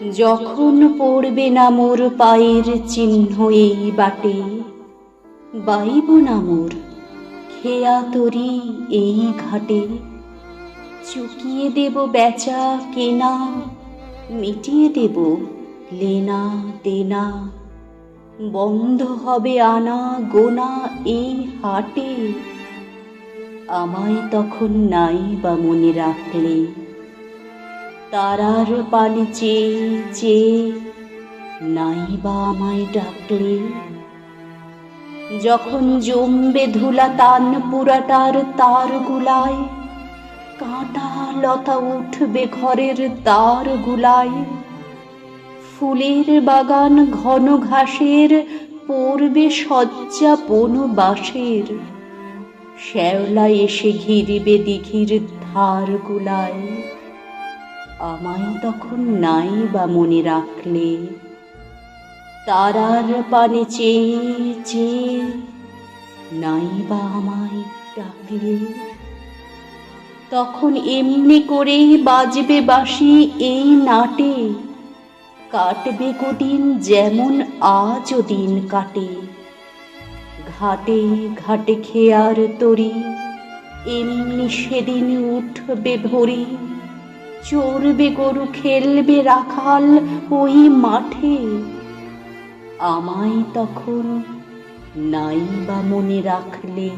যখন পড়বে না মোর পায়ের চিহ্ন এই বাটে, বাইব না মোর খেয়া তরি এই ঘাটে। চুকিয়ে দেব বেচা কেনা, মিটিয়ে দেব লেনা দেনা। বন্ধ হবে আনা গোনা এই হাটে, আমায় তখন নাই বা মনে রাখলে। তারার পানে চেয়ে চেয়ে নাই বা আমায় ডাকলে। যখন জমবে ধুলা তান পুরাটার তার গুলায়, কাঁটা লতা উঠবে ঘরের তার গুলায়। ফুলের বাগান ঘন ঘাসের, পড়বে শয্যা বন বাঁশের। শ্যাওলা এসে ঘিরিবে দিঘির ধার গুলায়। আমায় তখন নাই বা মনে রাখলে। তারার পানে চেয়ে চেয়ে নাই বা আমায় ডাকলে। তখন এমনি করেই বাজবে বাসি এই নাটে। কাটবে কদিন যেমন আজও দিন কাটে। ঘাটে ঘাটে খেয়ার তরি, এমনি সেদিন উঠবে ভরি। চড়বে গরু, খেলবে রাখাল ওই মাঠে। আমায় তখন নাই বা মনে রাখলে,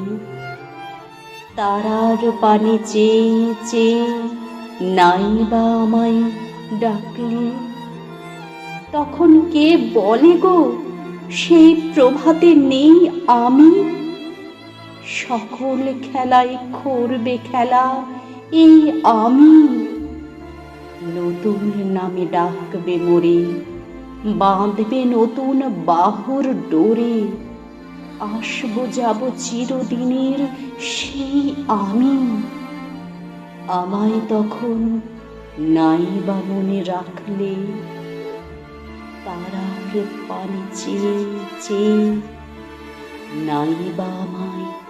তারার পানে চেয়ে চেয়ে নাই বা আমায় ডাকলে। তখন কে বলে গো, সেই প্রভাতে নেই আমি? সকল খেলায় করবে খেলা, এই আমি। নতুন নামে ডাকবে মোরে। বাঁধবে নতুন বাহুর ডোরে। আসব যাব চিরদিনের সেই আমি। আমায় তখন নাই বা মনে রাখলে। তারার পানে চেয়ে চেয়ে নাই বা আমায়